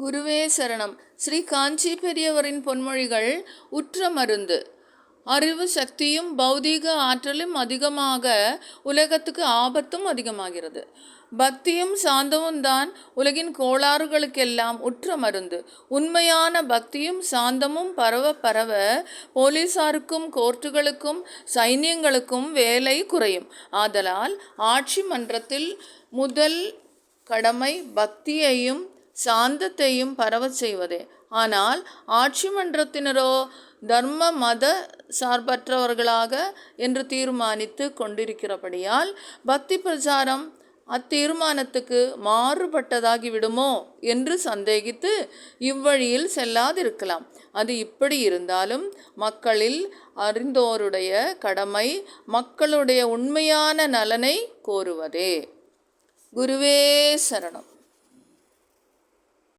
குருவே சரணம். ஸ்ரீ காஞ்சி பெரியவரின் பொன்மொழிகள் உற்ற மருந்து. அறிவு சக்தியும் பௌதீக ஆற்றலும் அதிகமாக உலகத்துக்கு ஆபத்தும் அதிகமாகிறது. பக்தியும் சாந்தமும் தான் உலகின் கோளாறுகளுக்கெல்லாம் உற்ற மருந்து. உண்மையான பக்தியும் சாந்தமும் பரவ பரவ போலீசாருக்கும் கோர்ட்டுகளுக்கும் சைன்யங்களுக்கும் வேலை குறையும். ஆதலால் ஆட்சி மன்றத்தில் முதல் கடமை பக்தியையும் சாந்தத்தையும் பரவச் செய்வதே. ஆனால் ஆட்சி மன்றத்தினரோ தர்ம மத சார்பற்றவர்களாக என்று தீர்மானித்து கொண்டிருக்கிறபடியால் பக்தி பிரச்சாரம் அத்தீர்மானத்துக்கு மாறுபட்டதாகி விடுமோ என்று சந்தேகித்து இவ்வழியில் செல்லாதிருக்கலாம். அது இப்படி இருந்தாலும் மக்களில் அறிந்தோருடைய கடமை மக்களுடைய உண்மையான நலனை கோருவதே. குருவே சரணம்.